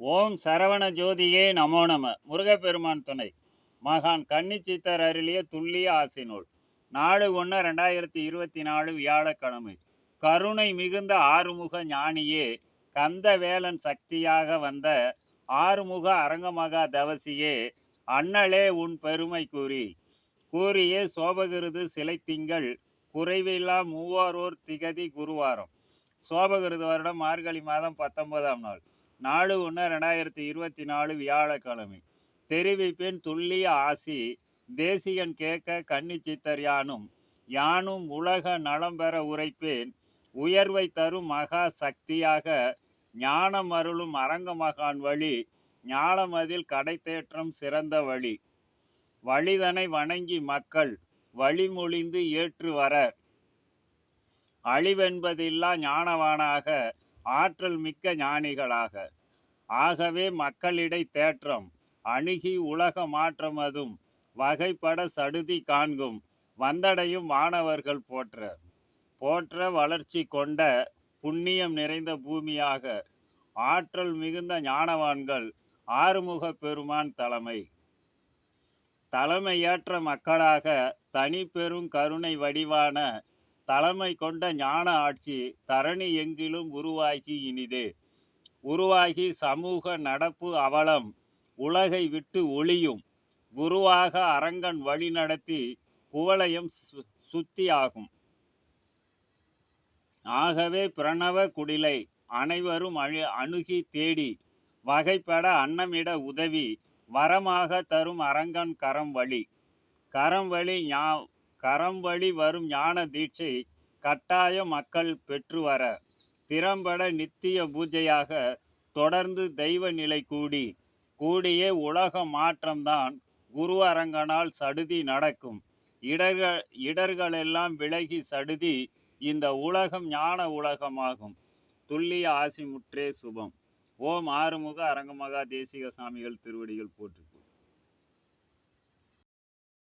ஓம் சரவண ஜோதியே நமோ நம. முருகப்பெருமான் துணை. மகான் கன்னிச்சித்தர் அருளிய துல்லிய நூல் நாலு ஒன்று ரெண்டாயிரத்தி இருபத்தி நாலு வியாழக்கிழமை. கருணை மிகுந்த ஆறுமுக ஞானியே கந்தவேலன் சக்தியாக வந்த ஆறுமுக அரங்கமகா தவசியே அண்ணலே உன் பெருமை கூறி. கூறியே சோபகிருது சிலை திங்கள் குறைவில்லா மூவாரோர் திகதி குருவாரம். சோபகிருது வருடம் மார்கழி மாதம் பத்தொன்பதாம் நாள். நாலு ஒன்று ரெண்டாயிரத்தி இருபத்தி நாலு வியாழக்கிழமை. தெரிவிப்பின் துல்லிய ஆசி தேசியன் கேட்க கன்னி சித்தர் யானும் யானும் உலக நலம் பெற உரைப்பேன். உயர்வை தரும் மகா சக்தியாக ஞானம் அருளும் அரங்க மகான் வழி ஞானமதில் கடைத்தேற்றம் சிறந்த வழி. வழிதனை வணங்கி மக்கள் வழிமொழிந்து ஏற்று வர. அழிவென்பதில்லா ஞானவானாக ஆற்றல் மிக்க ஞானிகளாக. ஆகவே மக்களிடை தேற்றம் அணுகி உலக மாற்றம் அதும் வகைப்பட சடுதி காண்கும் வந்தடையும் மாணவர்கள் போற்ற. போற்ற வளர்ச்சி கொண்ட புண்ணியம் நிறைந்த பூமியாக ஆற்றல் மிகுந்த ஞானவான்கள் ஆறுமுக பெருமான் தலைமை. தலைமையேற்ற மக்களாக தனி பெரும் கருணை வடிவான தலைமை கொண்ட ஞான ஆட்சி தரணி எங்கிலும் உருவாகி இனிதே. உருவாகி சமூக நடப்பு அவலம் உலகை விட்டு ஒளியும். குருவாக அரங்கன் வழி நடத்தி குவளையம் சுத்தி ஆகும். ஆகவே பிரணவ குடிலை அனைவரும் அழு அணுகி தேடி வகைப்பட அன்னமிட உதவி வரமாக தரும் அரங்கன் கரம் வழி. கரம் வழி ஞா கரம் வழி வரும் ஞான தீட்சை கட்டாய மக்கள் பெற்று வர. திறம்பட நித்திய பூஜையாக தொடர்ந்து தெய்வ நிலை கூடி. கூடியே உலக மாற்றம்தான் குரு அரங்கனால் சடுதி நடக்கும். இடர்கள் இடர்களெல்லாம் விலகி சடுதி இந்த உலகம் ஞான உலகமாகும். துல்லிய ஆசி முற்றே சுபம். ஓம் ஆறுமுக அரங்கமகா தேசிக சாமிகள் திருவடிகள் போற்றுக்கும்